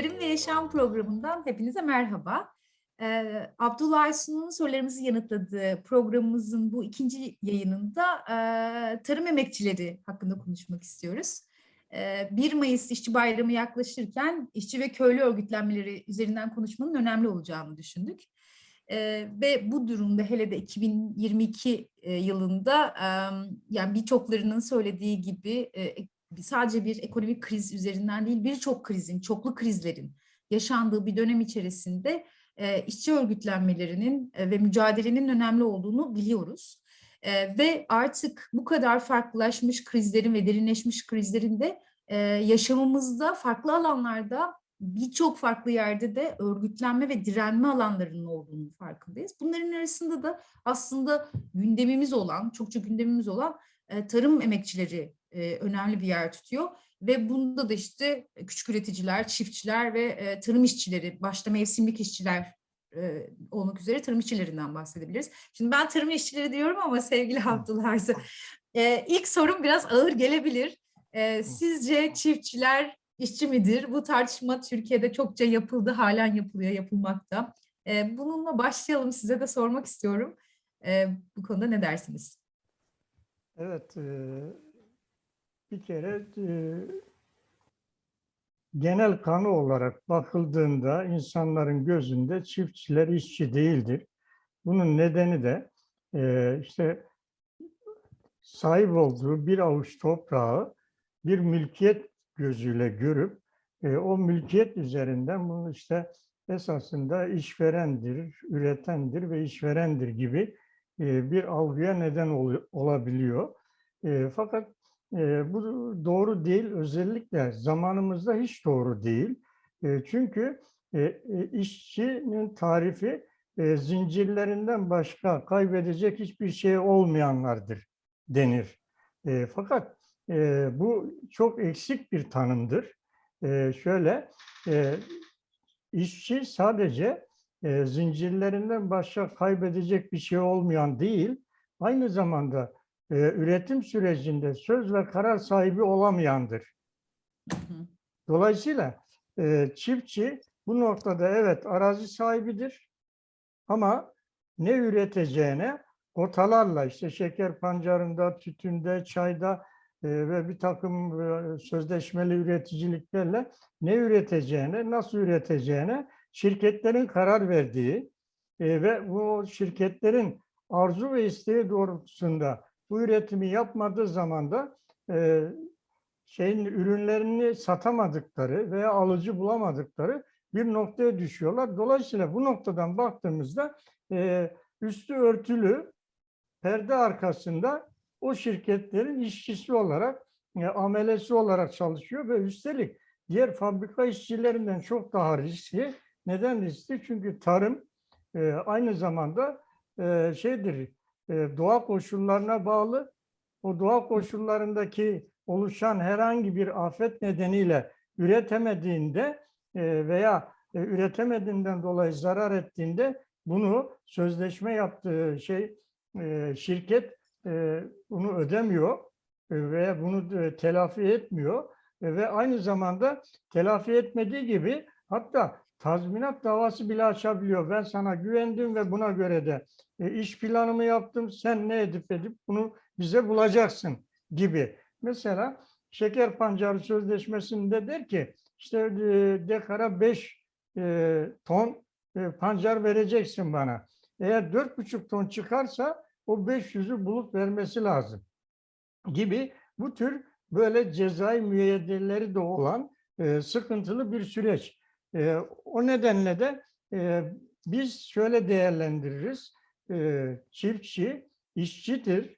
Tarım ve Yaşam programından hepinize merhaba. Ee, Abdullah Aysun'un sorularımızı yanıtladığı programımızın bu ikinci yayınında e, tarım emekçileri hakkında konuşmak istiyoruz. E, 1 Mayıs İşçi Bayramı yaklaşırken işçi ve köylü örgütlenmeleri üzerinden konuşmanın önemli olacağını düşündük. E, ve bu durumda hele de 2022 e, yılında e, yani birçoklarının söylediği gibi e, sadece bir ekonomik kriz üzerinden değil birçok krizin, çoklu krizlerin yaşandığı bir dönem içerisinde e, işçi örgütlenmelerinin e, ve mücadelenin önemli olduğunu biliyoruz. E, ve artık bu kadar farklılaşmış krizlerin ve derinleşmiş krizlerin de yaşamımızda farklı alanlarda birçok farklı yerde de örgütlenme ve direnme alanlarının olduğunu farkındayız. Bunların arasında da aslında gündemimiz olan, çokça gündemimiz olan tarım emekçileri e, önemli bir yer tutuyor. Ve bunda da işte küçük üreticiler, çiftçiler ve e, tarım işçileri, başta mevsimlik işçiler e, olmak üzere tarım işçilerinden bahsedebiliriz. Şimdi ben tarım işçileri diyorum ama sevgili Abdullah e, ilk sorum biraz ağır gelebilir. E, sizce çiftçiler işçi midir? Bu tartışma Türkiye'de çokça yapıldı, halen yapılıyor, yapılmakta. E, bununla başlayalım, size de sormak istiyorum. E, bu konuda ne dersiniz? Evet, e, bir kere e, genel kanı olarak bakıldığında insanların gözünde çiftçiler işçi değildir. Bunun nedeni de e, işte sahip olduğu bir avuç toprağı bir mülkiyet gözüyle görüp e, o mülkiyet üzerinden bunu işte esasında işverendir, üretendir ve işverendir gibi e, bir algıya neden ol, olabiliyor. E, fakat e, bu doğru değil, özellikle zamanımızda hiç doğru değil. E, çünkü e, işçinin tarifi e, zincirlerinden başka kaybedecek hiçbir şey olmayanlardır denir. E, fakat e, bu çok eksik bir tanımdır. E, şöyle, e, işçi sadece e, zincirlerinden başka kaybedecek bir şey olmayan değil, aynı zamanda e, üretim sürecinde söz ve karar sahibi olamayandır. Dolayısıyla e, çiftçi bu noktada evet arazi sahibidir ama ne üreteceğine ortalarla işte şeker pancarında, tütünde, çayda e, ve bir takım e, sözleşmeli üreticiliklerle ne üreteceğine, nasıl üreteceğine şirketlerin karar verdiği e, ve bu şirketlerin arzu ve isteği doğrultusunda bu üretimi yapmadığı zaman da e, şeyin ürünlerini satamadıkları veya alıcı bulamadıkları bir noktaya düşüyorlar. Dolayısıyla bu noktadan baktığımızda e, üstü örtülü perde arkasında o şirketlerin işçisi olarak, e, amelesi olarak çalışıyor ve üstelik diğer fabrika işçilerinden çok daha riskli. Neden riskli? Çünkü tarım e, aynı zamanda e, şeydir, doğa koşullarına bağlı. O doğa koşullarındaki oluşan herhangi bir afet nedeniyle üretemediğinde e, veya e, üretemediğinden dolayı zarar ettiğinde bunu sözleşme yaptığı şey şirket bunu ödemiyor veya bunu telafi etmiyor ve aynı zamanda telafi etmediği gibi hatta tazminat davası bile açabiliyor. Ben sana güvendim ve buna göre de e, iş planımı yaptım. Sen ne edip edip bunu bize bulacaksın gibi. Mesela şeker pancarı sözleşmesinde der ki işte e, dekara 5 e, ton e, pancar vereceksin bana. Eğer 4,5 ton çıkarsa o 500'ü bulup vermesi lazım gibi bu tür böyle cezai müeyyideleri de olan e, sıkıntılı bir süreç. E, o nedenle de e, biz şöyle değerlendiririz. E, çiftçi işçidir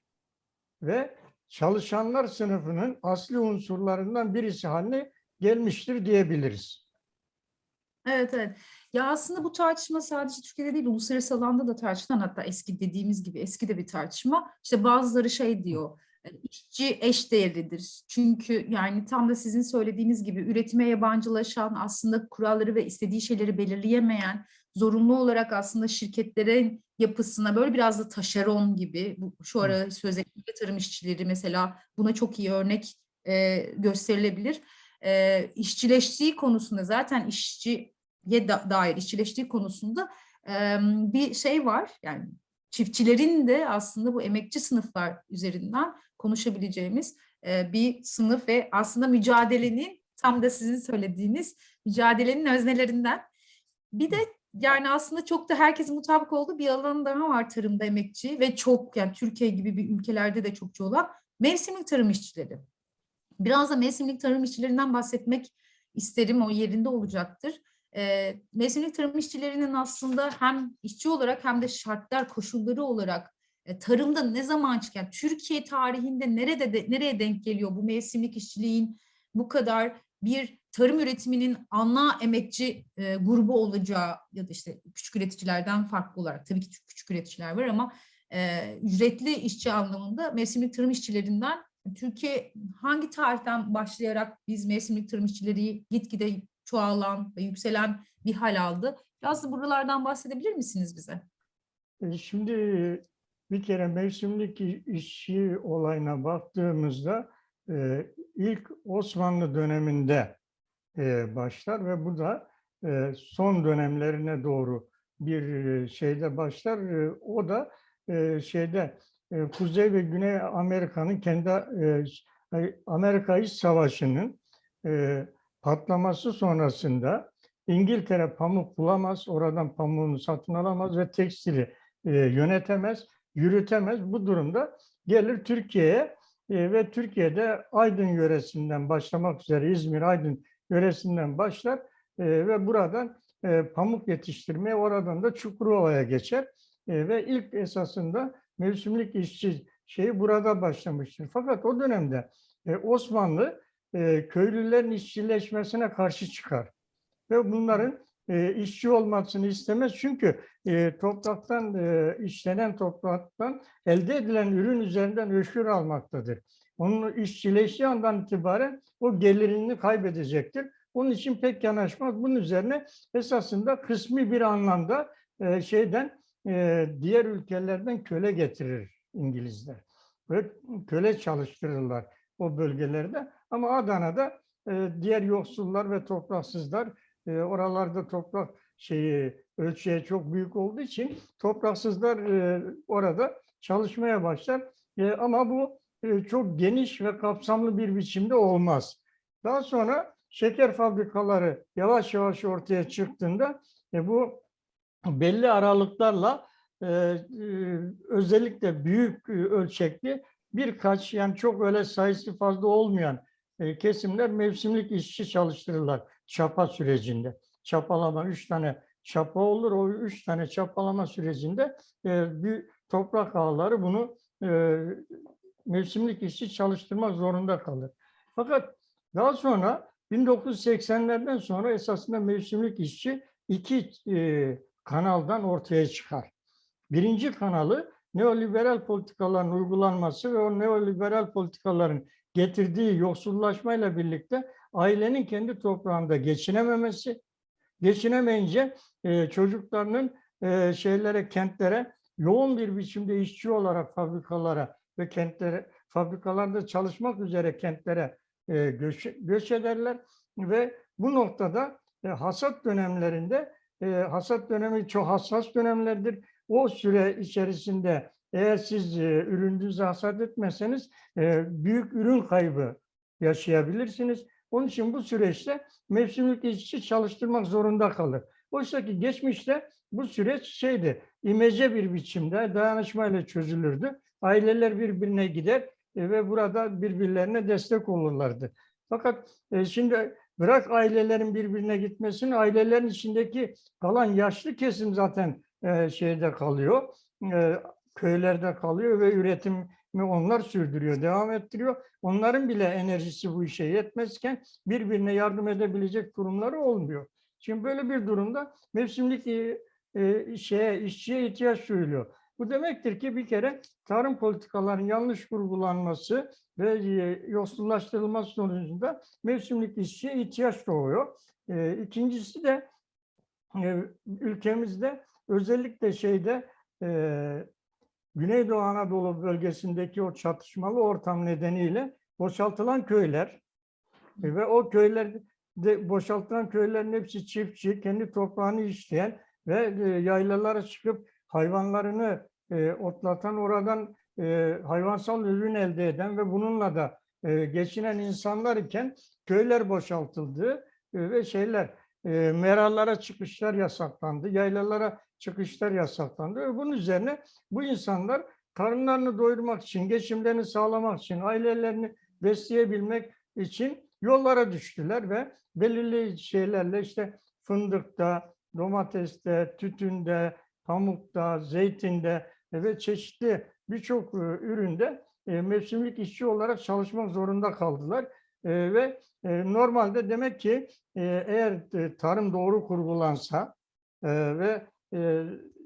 ve çalışanlar sınıfının asli unsurlarından birisi haline gelmiştir diyebiliriz. Evet evet. Ya aslında bu tartışma sadece Türkiye'de değil uluslararası alanda da tartışılan hatta eski dediğimiz gibi eski de bir tartışma. İşte bazıları şey diyor işçi eş değerlidir. Çünkü yani tam da sizin söylediğiniz gibi üretime yabancılaşan aslında kuralları ve istediği şeyleri belirleyemeyen zorunlu olarak aslında şirketlerin yapısına böyle biraz da taşeron gibi bu, şu ara sözleşmeli tarım işçileri mesela buna çok iyi örnek e, gösterilebilir. e, işçileştiği konusunda zaten işçiye da- dair işçileştiği konusunda e, bir şey var. Yani çiftçilerin de aslında bu emekçi sınıflar üzerinden konuşabileceğimiz e, bir sınıf ve aslında mücadelenin tam da sizin söylediğiniz mücadelenin öznelerinden. Bir de yani aslında çok da herkesin mutabık olduğu bir alan daha var tarımda emekçi ve çok yani Türkiye gibi bir ülkelerde de çokça olan mevsimlik tarım işçileri. Biraz da mevsimlik tarım işçilerinden bahsetmek isterim o yerinde olacaktır. E, mevsimlik tarım işçilerinin aslında hem işçi olarak hem de şartlar koşulları olarak tarımda ne zaman çıkan Türkiye tarihinde nerede de, nereye denk geliyor bu mevsimlik işçiliğin bu kadar bir tarım üretiminin ana emekçi e, grubu olacağı ya da işte küçük üreticilerden farklı olarak tabii ki küçük üreticiler var ama e, ücretli işçi anlamında mevsimlik tarım işçilerinden Türkiye hangi tarihten başlayarak biz mevsimlik tarım işçileri gitgide çoğalan ve yükselen bir hal aldı. Biraz da buralardan bahsedebilir misiniz bize? E, Şimdi bir kere mevsimlik işçi olayına baktığımızda e, ilk Osmanlı döneminde e, başlar ve bu da e, son dönemlerine doğru bir şeyde başlar. O da şeyde Kuzey ve Güney Amerika'nın kendi Amerika İç Savaşı'nın patlaması sonrasında İngiltere pamuk bulamaz, oradan pamuğunu satın alamaz ve tekstili yönetemez, yürütemez. Bu durumda gelir Türkiye'ye e, ve Türkiye'de Aydın yöresinden başlamak üzere İzmir, Aydın yöresinden başlar e, ve buradan e, pamuk yetiştirmeye oradan da Çukurova'ya geçer E, ve ilk esasında mevsimlik işçi şeyi burada başlamıştır. Fakat o dönemde Osmanlı köylülerin işçileşmesine karşı çıkar ve bunların e, işçi olmasını istemez. Çünkü e, topraktan, e, işlenen topraktan elde edilen ürün üzerinden öşür almaktadır. Onun işçileştiği andan itibaren o gelirini kaybedecektir. Onun için pek yanaşmaz. Bunun üzerine esasında kısmi bir anlamda e, şeyden e, diğer ülkelerden köle getirir İngilizler. Ve köle çalıştırırlar o bölgelerde. Ama Adana'da e, diğer yoksullar ve topraksızlar e, oralarda toprak şeyi ölçüye çok büyük olduğu için topraksızlar e, orada çalışmaya başlar. E, ama bu e, çok geniş ve kapsamlı bir biçimde olmaz. Daha sonra şeker fabrikaları yavaş yavaş ortaya çıktığında e, bu belli aralıklarla e, e, özellikle büyük e, ölçekli birkaç yani çok öyle sayısı fazla olmayan e, kesimler mevsimlik işçi çalıştırırlar çapa sürecinde. Çapalama üç tane çapa olur. O üç tane çapalama sürecinde e, bir toprak ağları bunu e, mevsimlik işçi çalıştırmak zorunda kalır. Fakat daha sonra 1980'lerden sonra esasında mevsimlik işçi iki e, kanaldan ortaya çıkar. Birinci kanalı neoliberal politikaların uygulanması ve o neoliberal politikaların getirdiği yoksullaşmayla birlikte ailenin kendi toprağında geçinememesi, geçinemeyince e, çocuklarının e, şeylere, kentlere yoğun bir biçimde işçi olarak fabrikalara ve kentlere, fabrikalarda çalışmak üzere kentlere e, göç, göç ederler ve bu noktada e, hasat dönemlerinde e, hasat dönemi çok hassas dönemlerdir. O süre içerisinde eğer siz e, ürününüzü hasat etmezseniz e, büyük ürün kaybı yaşayabilirsiniz. Onun için bu süreçte mevsimlik işçi çalıştırmak zorunda kalır. Oysa ki geçmişte bu süreç şeydi, imece bir biçimde dayanışmayla çözülürdü. Aileler birbirine gider e, ve burada birbirlerine destek olurlardı. Fakat e, şimdi bırak ailelerin birbirine gitmesini, ailelerin içindeki kalan yaşlı kesim zaten e, şeyde kalıyor, köylerde kalıyor ve üretimi onlar sürdürüyor, devam ettiriyor. Onların bile enerjisi bu işe yetmezken birbirine yardım edebilecek durumları olmuyor. Şimdi böyle bir durumda mevsimlik e, e, şeye, işçiye ihtiyaç duyuluyor. Bu demektir ki bir kere tarım politikalarının yanlış kurgulanması ve e, yoksullaştırılması sonucunda mevsimlik işçiye ihtiyaç doğuyor. E, İkincisi de e, ülkemizde özellikle şeyde Güneydoğu Anadolu bölgesindeki o çatışmalı ortam nedeniyle boşaltılan köyler ve o köylerde boşaltılan köylerin hepsi çiftçi, kendi toprağını işleyen ve e, yaylalara çıkıp hayvanlarını e, otlatan, oradan e, hayvansal ürün elde eden ve bununla da geçinen insanlar iken köyler boşaltıldı ve şeyler meralara çıkışlar yasaklandı, yaylalara çıkışlar yasaklandı. Bunun üzerine bu insanlar karınlarını doyurmak için, geçimlerini sağlamak için, ailelerini besleyebilmek için yollara düştüler ve belirli şeylerle işte fındıkta, domateste, tütünde, pamukta, zeytinde ve çeşitli birçok e, üründe e, mevsimlik işçi olarak çalışmak zorunda kaldılar. E, ve normalde demek ki eğer tarım doğru kurgulansa ve e,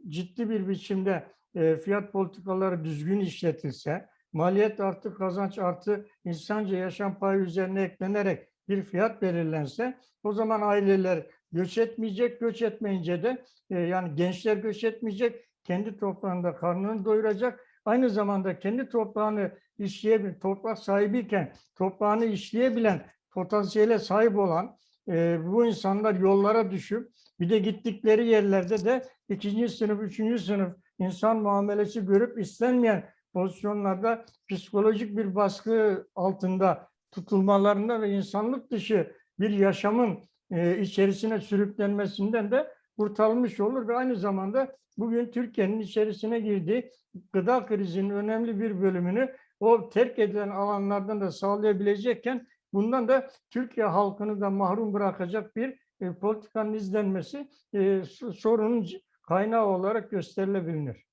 ciddi bir biçimde e, fiyat politikaları düzgün işletilse, maliyet artı kazanç artı insanca yaşam payı üzerine eklenerek bir fiyat belirlense o zaman aileler göç etmeyecek, göç etmeyince de e, yani gençler göç etmeyecek, kendi toprağında karnını doyuracak. Aynı zamanda kendi toprağını işleyebilen, toprak sahibiyken toprağını işleyebilen potansiyele sahip olan e, bu insanlar yollara düşüp bir de gittikleri yerlerde de ikinci sınıf, üçüncü sınıf insan muamelesi görüp istenmeyen pozisyonlarda psikolojik bir baskı altında tutulmalarında ve insanlık dışı bir yaşamın e, içerisine sürüklenmesinden de kurtarılmış olur ve aynı zamanda bugün Türkiye'nin içerisine girdiği gıda krizinin önemli bir bölümünü o terk edilen alanlardan da sağlayabilecekken bundan da Türkiye halkını da mahrum bırakacak bir e, politikanın izlenmesi e, sorunun kaynağı olarak gösterilebilir.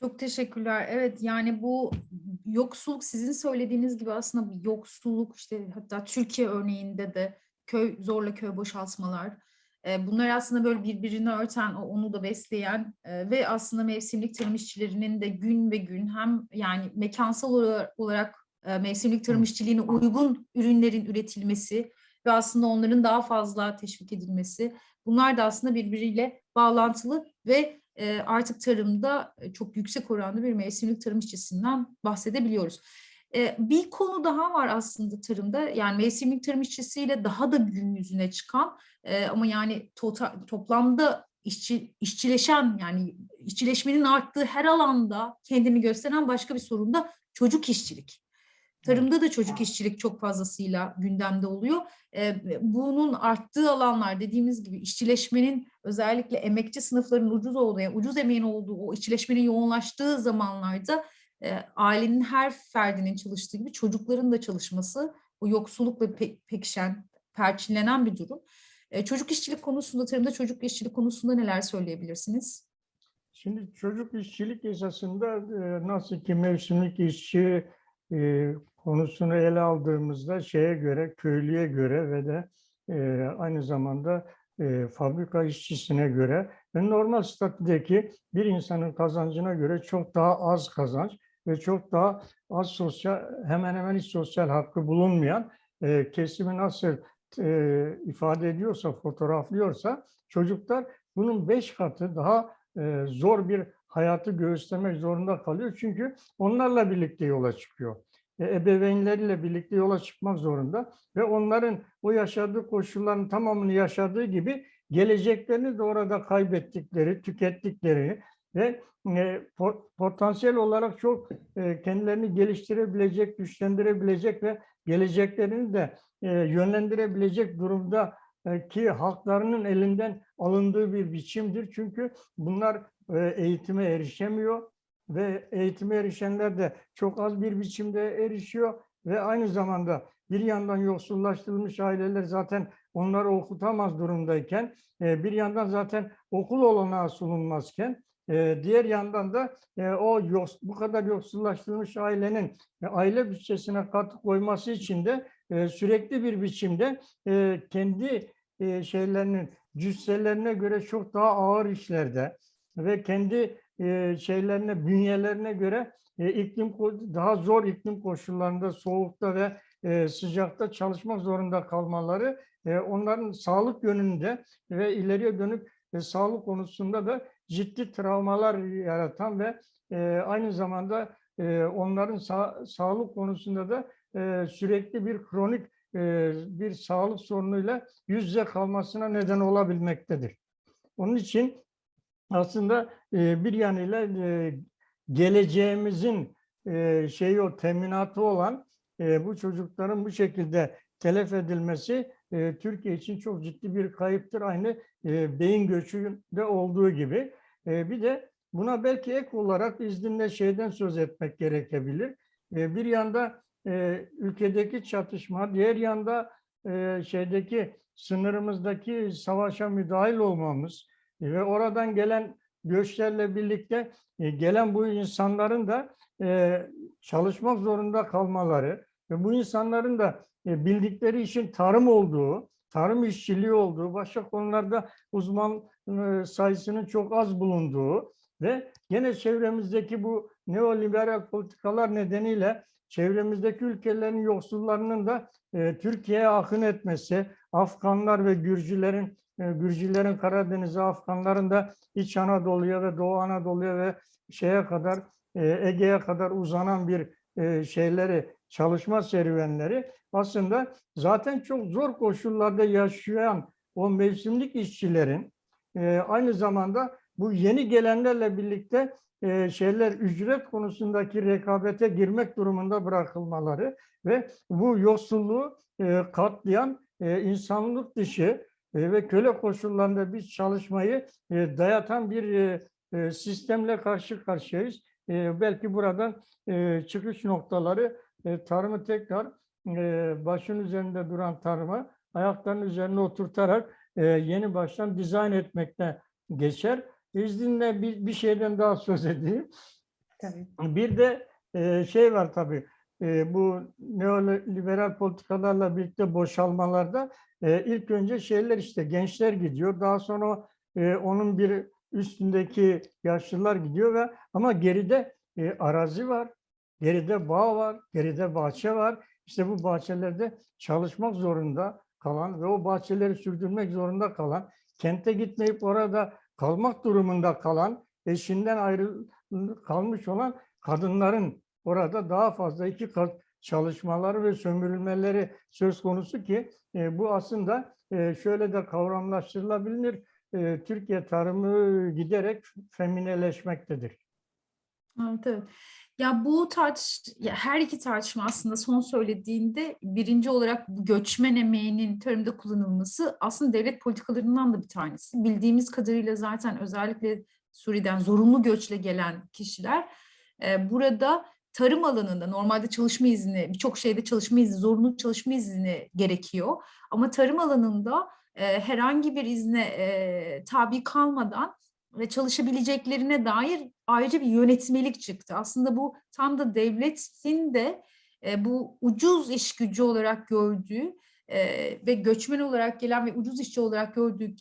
Çok teşekkürler. Evet yani bu yoksulluk sizin söylediğiniz gibi aslında bir yoksulluk işte hatta Türkiye örneğinde de köy zorla köy boşaltmalar. E, bunlar aslında böyle birbirini örten, onu da besleyen e, ve aslında mevsimlik tarım işçilerinin de gün ve gün hem yani mekansal olarak e, mevsimlik tarım işçiliğine uygun ürünlerin üretilmesi ve aslında onların daha fazla teşvik edilmesi. Bunlar da aslında birbiriyle bağlantılı ve artık tarımda çok yüksek oranda bir mevsimlik tarım işçisinden bahsedebiliyoruz. Bir konu daha var aslında tarımda. Yani mevsimlik tarım işçisiyle daha da gün yüzüne çıkan ama yani total, toplamda işçi, işçileşen yani işçileşmenin arttığı her alanda kendini gösteren başka bir sorun da çocuk işçilik. Tarımda da çocuk işçilik çok fazlasıyla gündemde oluyor. Bunun arttığı alanlar dediğimiz gibi işçileşmenin özellikle emekçi sınıfların ucuz olduğu, yani ucuz emeğin olduğu, o işçileşmenin yoğunlaştığı zamanlarda ailenin her ferdinin çalıştığı gibi çocukların da çalışması, o yoksullukla pe pekişen, perçinlenen bir durum. Çocuk işçilik konusunda, tarımda çocuk işçilik konusunda neler söyleyebilirsiniz? Şimdi çocuk işçilik esasında nasıl ki mevsimlik işçi konusunu ele aldığımızda şeye göre, köylüye göre ve de e, aynı zamanda e, fabrika işçisine göre ve normal statüdeki bir insanın kazancına göre çok daha az kazanç ve çok daha az sosyal, hemen hemen hiç sosyal hakkı bulunmayan e, kesimi nasıl e, ifade ediyorsa, fotoğraflıyorsa çocuklar bunun beş katı daha e, zor bir hayatı göğüslemek zorunda kalıyor. Çünkü onlarla birlikte yola çıkıyor. E, ebeveynleriyle birlikte yola çıkmak zorunda ve onların o yaşadığı koşulların tamamını yaşadığı gibi geleceklerini de orada kaybettikleri, tükettiklerini ve e, potansiyel olarak çok e, kendilerini geliştirebilecek, güçlendirebilecek ve geleceklerini de yönlendirebilecek durumda ki halklarının elinden alındığı bir biçimdir. Çünkü bunlar eğitime erişemiyor, ve eğitime erişenler de çok az bir biçimde erişiyor. Ve aynı zamanda bir yandan yoksullaştırılmış aileler zaten onları okutamaz durumdayken e, bir yandan zaten okul olanağı sunulmazken e, diğer yandan da e, o bu kadar yoksullaştırılmış ailenin aile bütçesine katkı koyması için de sürekli bir biçimde kendi şeylerinin cüsselerine göre çok daha ağır işlerde ve kendi e, şeylerine, bünyelerine göre e, iklim daha zor iklim koşullarında soğukta ve e, sıcakta çalışmak zorunda kalmaları onların sağlık yönünde ve ileriye dönük sağlık konusunda da ciddi travmalar yaratan ve aynı zamanda onların sağlık konusunda da sürekli bir kronik bir sağlık sorunuyla yüz yüze kalmasına neden olabilmektedir. Onun için aslında e, bir yanıyla e, geleceğimizin e, şeyi o teminatı olan e, bu çocukların bu şekilde telef edilmesi e, Türkiye için çok ciddi bir kayıptır. Aynı e, beyin göçünde olduğu gibi. E, bir de buna belki ek olarak izninle şeyden söz etmek gerekebilir. E, bir yanda e, ülkedeki çatışma, diğer yanda e, şeydeki sınırımızdaki savaşa müdahil olmamız ve oradan gelen göçlerle birlikte e, gelen bu insanların da e, çalışmak zorunda kalmaları ve bu insanların da e, bildikleri işin tarım olduğu, tarım işçiliği olduğu, başka konularda uzman e, sayısının çok az bulunduğu ve gene çevremizdeki bu neoliberal politikalar nedeniyle çevremizdeki ülkelerin yoksullarının da e, Türkiye'ye akın etmesi, Afganlar ve Gürcülerin e, Gürcülerin Karadeniz'e, Afganların da İç Anadolu'ya ve Doğu Anadolu'ya ve şeye kadar e, Ege'ye kadar uzanan bir e, şeyleri, çalışma serüvenleri aslında zaten çok zor koşullarda yaşayan o mevsimlik işçilerin e, aynı zamanda bu yeni gelenlerle birlikte e, şeyler ücret konusundaki rekabete girmek durumunda bırakılmaları ve bu yoksulluğu e, katlayan e, insanlık dışı e, ve köle koşullarında biz çalışmayı e, dayatan bir e, e, sistemle karşı karşıyayız. E, belki buradan e, çıkış noktaları e, tarımı tekrar e, başın üzerinde duran tarımı ayaklarının üzerine oturtarak e, yeni baştan dizayn etmekte geçer. İzninle bir, bir şeyden daha söz edeyim. Tabii. Bir de e, şey var tabii e, bu neoliberal politikalarla birlikte boşalmalarda e, ilk önce şeyler işte gençler gidiyor. Daha sonra e, onun bir üstündeki yaşlılar gidiyor ve ama geride e, arazi var, geride bağ var, geride bahçe var. İşte bu bahçelerde çalışmak zorunda kalan ve o bahçeleri sürdürmek zorunda kalan, kente gitmeyip orada kalmak durumunda kalan, eşinden ayrı kalmış olan kadınların orada daha fazla iki kat çalışmaları ve sömürülmeleri söz konusu ki e, bu aslında e, şöyle de kavramlaştırılabilir. E, Türkiye tarımı giderek femineleşmektedir. Evet, evet. Ya bu tartış, ya her iki tartışma aslında son söylediğinde birinci olarak göçmen emeğinin tarımda kullanılması aslında devlet politikalarından da bir tanesi. Bildiğimiz kadarıyla zaten özellikle Suriye'den zorunlu göçle gelen kişiler e, burada tarım alanında normalde çalışma izni, birçok şeyde çalışma izni, zorunlu çalışma izni gerekiyor. Ama tarım alanında e, herhangi bir izne e, tabi kalmadan ve çalışabileceklerine dair ayrıca bir yönetmelik çıktı. Aslında bu tam da devletin de e, bu ucuz iş gücü olarak gördüğü e, ve göçmen olarak gelen ve ucuz işçi olarak gördüğü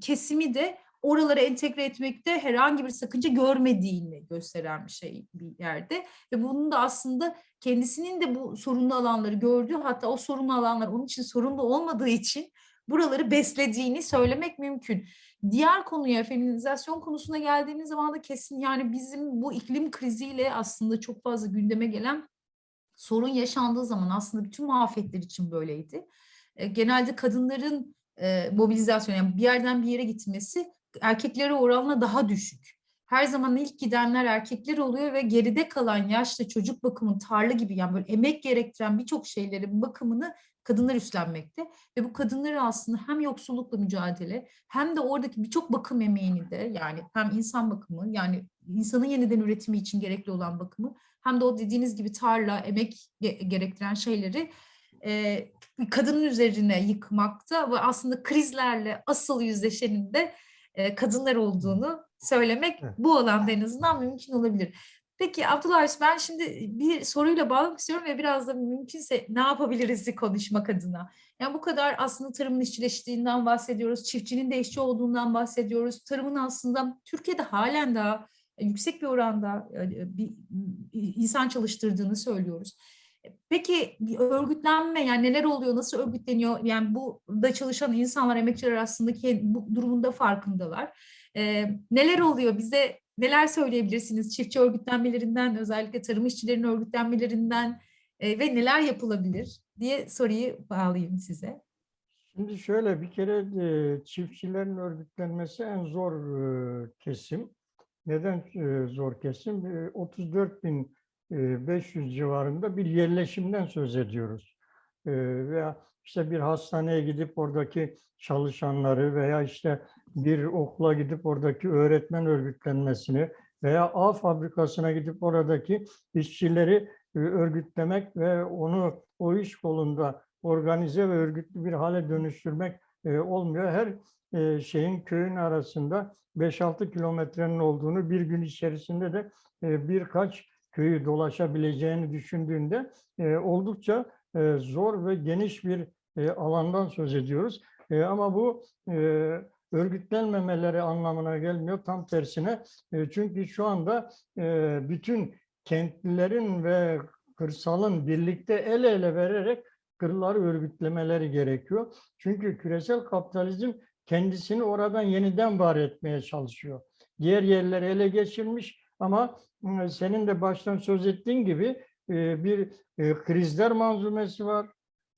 kesimi de oralara entegre etmekte herhangi bir sakınca görmediğini gösteren bir şey bir yerde ve bunun da aslında kendisinin de bu sorunlu alanları gördüğü hatta o sorunlu alanlar onun için sorunlu olmadığı için buraları beslediğini söylemek mümkün. Diğer konuya feminizasyon konusuna geldiğimiz zaman da kesin yani bizim bu iklim kriziyle aslında çok fazla gündeme gelen sorun yaşandığı zaman aslında bütün muafiyetler için böyleydi. E, genelde kadınların e, mobilizasyon yani bir yerden bir yere gitmesi erkeklere oranla daha düşük. Her zaman ilk gidenler erkekler oluyor ve geride kalan yaşlı çocuk bakımın tarla gibi yani böyle emek gerektiren birçok şeylerin bakımını kadınlar üstlenmekte ve bu kadınları aslında hem yoksullukla mücadele hem de oradaki birçok bakım emeğini de yani hem insan bakımı yani insanın yeniden üretimi için gerekli olan bakımı hem de o dediğiniz gibi tarla, emek gerektiren şeyleri kadının üzerine yıkmakta ve aslında krizlerle asıl yüzleşenin de e, kadınlar olduğunu söylemek bu alanda en azından mümkün olabilir. Peki Abdullah Ays, ben şimdi bir soruyla bağlamak istiyorum ve biraz da mümkünse ne yapabiliriz konuşmak adına. Yani bu kadar aslında tarımın işçileştiğinden bahsediyoruz, çiftçinin de işçi olduğundan bahsediyoruz. Tarımın aslında Türkiye'de halen daha yüksek bir oranda e, bir insan çalıştırdığını söylüyoruz. Peki örgütlenme yani neler oluyor, nasıl örgütleniyor? Yani burada çalışan insanlar, emekçiler aslında ki bu durumunda farkındalar. Ee, neler oluyor? Bize neler söyleyebilirsiniz? Çiftçi örgütlenmelerinden, özellikle tarım işçilerinin örgütlenmelerinden e, ve neler yapılabilir diye soruyu bağlayayım size. Şimdi şöyle bir kere e, çiftçilerin örgütlenmesi en zor e, kesim. Neden e, zor kesim? E, 34.500 civarında bir yerleşimden söz ediyoruz. E, veya işte bir hastaneye gidip oradaki çalışanları veya işte bir okula gidip oradaki öğretmen örgütlenmesini veya A fabrikasına gidip oradaki işçileri e, örgütlemek ve onu o iş kolunda organize ve örgütlü bir hale dönüştürmek e, olmuyor. Her e, şeyin köyün arasında 5-6 kilometrenin olduğunu bir gün içerisinde de birkaç köyü dolaşabileceğini düşündüğünde e, oldukça e, zor ve geniş bir e, alandan söz ediyoruz. E, ama bu e, örgütlenmemeleri anlamına gelmiyor. Tam tersine e, çünkü şu anda e, bütün kentlilerin ve kırsalın birlikte el ele vererek kırları örgütlemeleri gerekiyor. Çünkü küresel kapitalizm kendisini oradan yeniden var etmeye çalışıyor. Diğer yerleri ele geçirmiş ama e, senin de baştan söz ettiğin gibi e, bir e, krizler manzumesi var.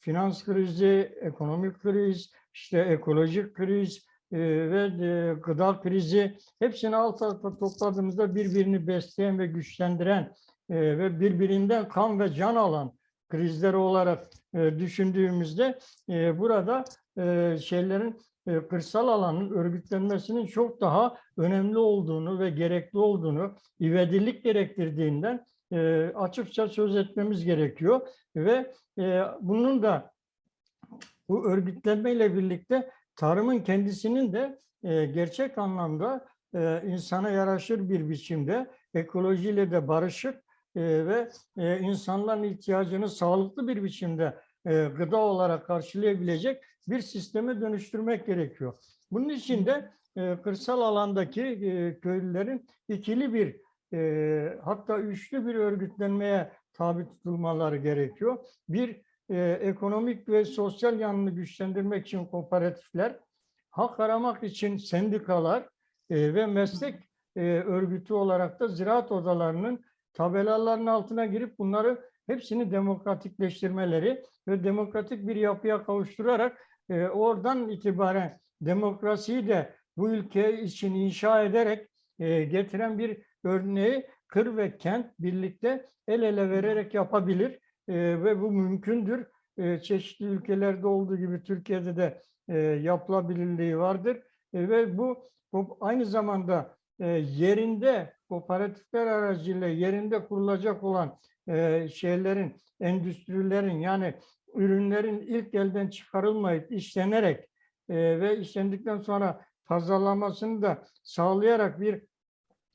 Finans krizi, ekonomik kriz, işte ekolojik kriz ve gıda krizi hepsini alt alta topladığımızda birbirini besleyen ve güçlendiren ve birbirinden kan ve can alan krizleri olarak düşündüğümüzde burada şeylerin kırsal alanın örgütlenmesinin çok daha önemli olduğunu ve gerekli olduğunu, ivedilik gerektirdiğinden açıkça söz etmemiz gerekiyor. Ve bunun da bu örgütlenmeyle birlikte tarımın kendisinin de gerçek anlamda insana yaraşır bir biçimde ekolojiyle de barışık ve insanların ihtiyacını sağlıklı bir biçimde gıda olarak karşılayabilecek bir sisteme dönüştürmek gerekiyor. Bunun için de kırsal alandaki köylülerin ikili bir hatta üçlü bir örgütlenmeye tabi tutulmaları gerekiyor. Bir ekonomik ve sosyal yanını güçlendirmek için kooperatifler, hak aramak için sendikalar ve meslek örgütü olarak da ziraat odalarının tabelaların altına girip bunları hepsini demokratikleştirmeleri ve demokratik bir yapıya kavuşturarak e, oradan itibaren demokrasiyi de bu ülke için inşa ederek e, getiren bir örneği kır ve kent birlikte el ele vererek yapabilir e, ve bu mümkündür. E, çeşitli ülkelerde olduğu gibi Türkiye'de de e, yapılabilirliği vardır e, ve bu, bu aynı zamanda e, yerinde kooperatifler aracıyla yerinde kurulacak olan e, şeylerin, endüstrilerin yani ürünlerin ilk elden çıkarılmayıp işlenerek e, ve işlendikten sonra pazarlamasını da sağlayarak bir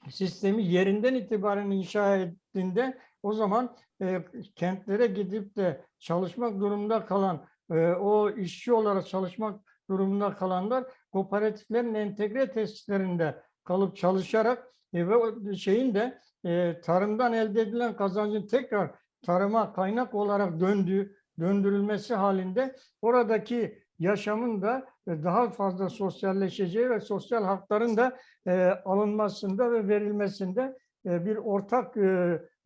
sistemi yerinden itibaren inşa ettiğinde o zaman e, kentlere gidip de çalışmak durumunda kalan e, o işçi olarak çalışmak durumunda kalanlar kooperatiflerin entegre tesislerinde kalıp çalışarak e, ve şeyin de e, tarımdan elde edilen kazancın tekrar tarıma kaynak olarak döndüğü, döndürülmesi halinde oradaki yaşamın da e, daha fazla sosyalleşeceği ve sosyal hakların da e, alınmasında ve verilmesinde e, bir ortak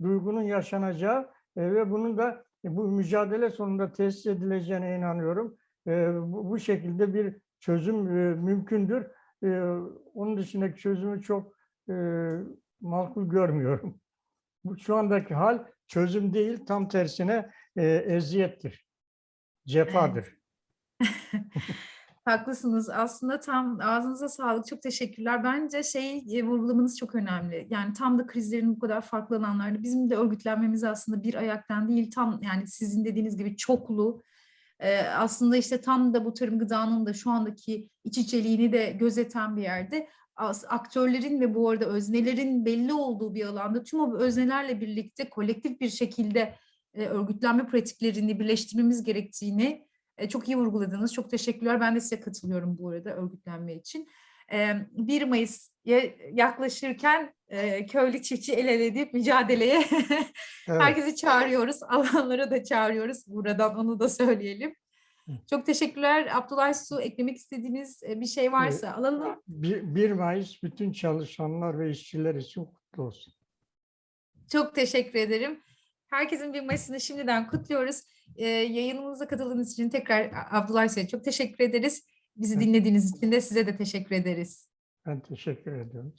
duygunun yaşanacağı ve bunun da bu mücadele sonunda tesis edileceğine inanıyorum. Bu, şekilde bir çözüm mümkündür. Onun dışındaki çözümü çok makul görmüyorum. Şu andaki hal çözüm değil, tam tersine e, eziyettir, cefadır. Haklısınız. Aslında tam ağzınıza sağlık. Çok teşekkürler. Bence şey e, vurgulamanız çok önemli. Yani tam da krizlerin bu kadar farklı alanlarda bizim de örgütlenmemiz aslında bir ayaktan değil tam yani sizin dediğiniz gibi çoklu e, aslında işte tam da bu tarım gıdanın da şu andaki iç içeliğini de gözeten bir yerde aktörlerin ve bu arada öznelerin belli olduğu bir alanda tüm o öznelerle birlikte kolektif bir şekilde e, örgütlenme pratiklerini birleştirmemiz gerektiğini e, çok iyi vurguladınız. Çok teşekkürler. Ben de size katılıyorum bu arada örgütlenme için. E, 1 Mayıs yaklaşırken e, köylü çiftçi el ele edip mücadeleye Evet. herkesi çağırıyoruz. Alanlara da çağırıyoruz. Buradan onu da söyleyelim. Çok teşekkürler. Abdullah Su eklemek istediğiniz e, bir şey varsa alalım. Bir, 1 Mayıs bütün çalışanlar ve işçiler için kutlu olsun. Çok teşekkür ederim. Herkesin 1 Mayıs'ını şimdiden kutluyoruz. Ee, yayınımıza katıldığınız için tekrar Abdullah Bey'e çok teşekkür ederiz. Bizi dinlediğiniz için de size de teşekkür ederiz. Ben teşekkür ediyorum.